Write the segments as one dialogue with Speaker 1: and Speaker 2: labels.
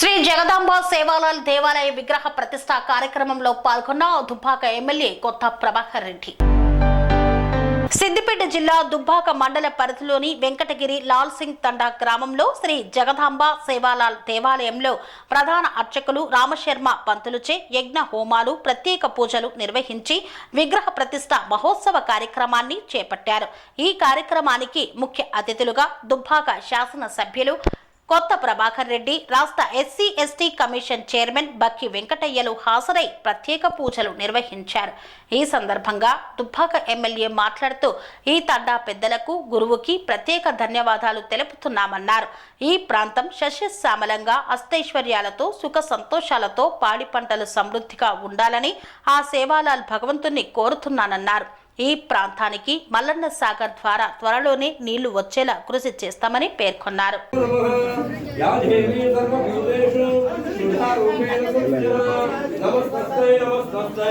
Speaker 1: శ్రీ జగదాంబ సేవాలాల్ దేవాలయ విగ్రహ ప్రతిష్ట కార్యక్రమంలో పాల్గొన్న దుబ్బాక ఎమ్మెల్యే కొత్త ప్రభాకర్ రెడ్డి. సిద్దిపేట జిల్లా దుబ్బాక మండల పరిధిలోని వెంకటగిరి లాల్ సింగ్ తండా గ్రామంలో శ్రీ జగదాంబ సేవాలాల్ దేవాలయంలో ప్రధాన అర్చకులు రామశర్మ పంతులుచే యజ్ఞ హోమాలు ప్రత్యేక పూజలు నిర్వహించి విగ్రహ ప్రతిష్ట మహోత్సవ కార్యక్రమాన్ని చేపట్టారు. ఈ కార్యక్రమానికి ముఖ్య అతిథులుగా దుబ్బాక శాసన సభ్యులు కొత్త ప్రభాకర్ రెడ్డి రాష్ట్ర SC ST commission chairman Bakki వెంకటయ్యలు హాజరై ప్రత్యేక పూజలు నిర్వహించారు. ఈ సందర్భంగా దుబ్బాక ఎమ్మెల్యే మాట్లాడుతూ ఈ తండా పెద్దలకు గురువుకి ప్రత్యేక ధన్యవాదాలు తెలుపుతున్నామన్నారు. ఈ ప్రాంతం సస్యశ్యామలంగా అస్తైశ్వర్యాలతో సుఖ సంతోషాలతో పాడి పంటలు సమృద్ధిగా ఉండాలని ఆ సేవాలాల్ భగవంతుణ్ణి కోరుతున్నానన్నారు. ఈ ప్రాంతానికి మల్లన్న సాగర్ ద్వారా త్వరలోనే నీళ్ళు వచ్చేలా కృషి చేస్తామని పేర్కొన్నారు.
Speaker 2: నమస్తే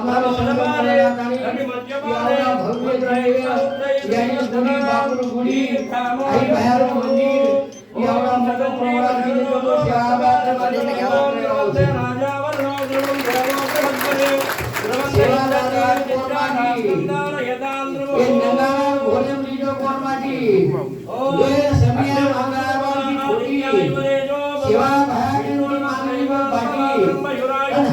Speaker 2: તમારો સેવા ભાગી બાટી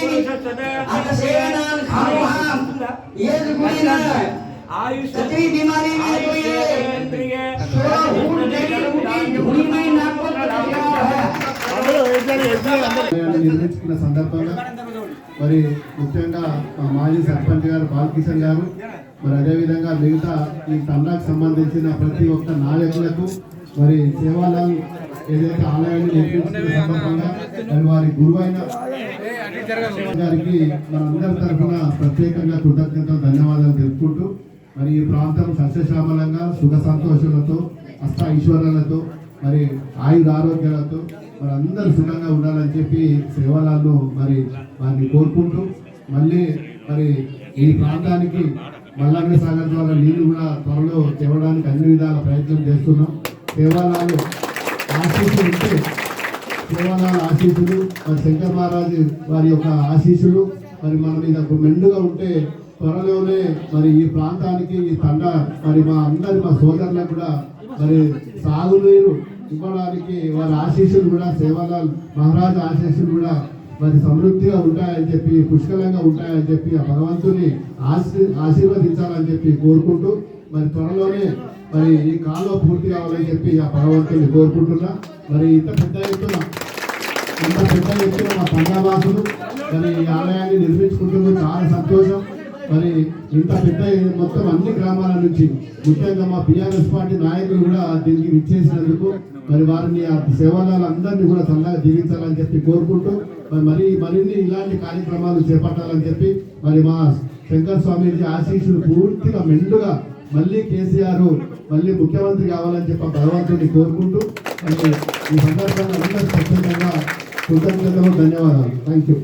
Speaker 2: अभी वाके बोलने हमारी पढ़ोगे नहीं पढ़ोगे हाँ देखो सेवा में हमारी प्रभु के एरिया में यारा को हमने भी कुड़ी बंचावा मात्र सामने कुड़ी बनते बड़ा परमानेंट देखने जगत कुड़ी बनी हम कुड़ी मांगनी ताका जावा है आता सेवादान खाओ हम ये कुड़ी ना सती बीमारी में तो ये सोलह फूट देगी कुड़ी कुड़ी में नाक पर लगा है
Speaker 3: కార్యాలయాన్ని నిర్మించుకున్న సందర్భంగా మరి ముఖ్యంగా మా మాజీ సర్పంచ్ గారు బాలకిషన్ గారు మరి అదేవిధంగా మిగతా ఈ తండాకు సంబంధించిన ప్రతి ఒక్క నాయకులకు మరి సేవాలాల్ ఏదైతే ఆలయాన్ని నిర్మించుకున్న సందర్భంగా మరి వారి గురువైన గారికి మనందరి తరఫున ప్రత్యేకంగా కృతజ్ఞతలు ధన్యవాదాలు తెలుపుకుంటూ మరి ఈ ప్రాంతం సస్యశ్యామలంగా సుఖ సంతోషాలతో అష్ట ఈశ్వరాలతో మరి ఆయుధ ఆరోగ్యాలతో మరి అందరూ సుఖంగా ఉండాలని చెప్పి సేవలాల్లో మరి వారిని కోరుకుంటూ మళ్ళీ మరి ఈ ప్రాంతానికి మల్లాంగ సాగర్ ద్వారా నీళ్ళు కూడా త్వరలో తేవడానికి అన్ని విధాల ప్రయత్నం చేస్తున్నాం. సేవలాలు ఆశిస్తూ ఉంటే దేవాలయాల ఆశీస్సులు మరి శంకర్ మహారాజు వారి యొక్క ఆశీస్సులు మరి మన మీద మెండుగా ఉంటే త్వరలోనే మరి ఈ ప్రాంతానికి ఈ తండ మరి మా అందరి మా సోదరులకు కూడా మరి సాగునీరు ఇవ్వడానికి వారి ఆశీస్సులు కూడా సేవలాల్ మహారాజు ఆశీస్సులు కూడా మరి సమృద్ధిగా ఉంటాయని చెప్పి పుష్కలంగా ఉంటాయని చెప్పి ఆ భగవంతుని ఆశీ ఆశీర్వదించాలని చెప్పి కోరుకుంటూ మరి త్వరలోనే మరి ఈ కాలువ పూర్తి కావాలని చెప్పి ఆ భగవంతుని కోరుకుంటున్నా. మరి ఇంత పెద్ద ఎత్తున ఇంత పెద్ద ఎత్తున మా పంజాబాసులు మరి ఈ ఆలయాన్ని నిర్మించుకుంటున్నందుకు చాలా సంతోషం. మరి ఇంత పెద్ద మొత్తం అన్ని గ్రామాల నుంచి ముఖ్యంగా మా పిఆర్ఎస్ పార్టీ నాయకులు కూడా దీనికి విచ్చేసినందుకు మరి వారిని ఆ సేవలందరినీ కూడా చల్లగా జీవించాలని చెప్పి కోరుకుంటూ మరి మరి మరిన్ని ఇలాంటి కార్యక్రమాలు చేపట్టాలని చెప్పి మరి మా శంకర్ స్వామీజీ ఆశీస్సులు పూర్తిగా మెండుగా మళ్ళీ కేసీఆర్ మళ్ళీ ముఖ్యమంత్రి కావాలని చెప్పి భగవంతుడిని కోరుకుంటూ మరి ఈ సందర్భంగా అందరూ స్వచ్ఛందంగా కృతజ్ఞతలు ధన్యవాదాలు. థ్యాంక్ యూ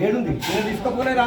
Speaker 4: ఏడుంది? నేను తీసుకపోలేరా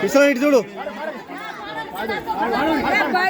Speaker 1: కిషన్ ఇటు చూడు.
Speaker 5: Vai,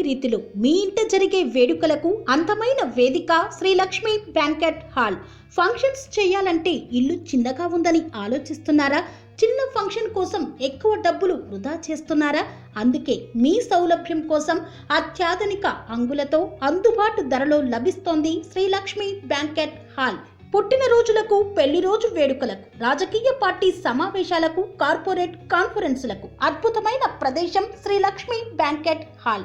Speaker 6: ఎరగని రీతిలో మీ ఇంట జరిగే వేడుకలకు అందమైన వేదిక Shri Lakshmi banquet hall. Functions చేయాలంటే ఇల్లు చిన్నగా ఉందని ఆలోచిస్తున్నారా? చిన్న ఫంక్షన్ కోసం ఎక్కువ డబ్బులు వృధా చేస్తున్నారా? అందుకే మీ సౌలభ్యం కోసం అత్యాధునిక అంగులతో అందుబాటు ధరలో లభిస్తోంది శ్రీ లక్ష్మి బ్యాంకెట్ హాల్. పుట్టినరోజులకు పెళ్ళి రోజు వేడుకలకు రాజకీయ పార్టీ సమావేశాలకు కార్పొరేట్ కాన్ఫరెన్సులకు అద్భుతమైన ప్రదేశం శ్రీ లక్ష్మి బ్యాంకెట్ హాల్.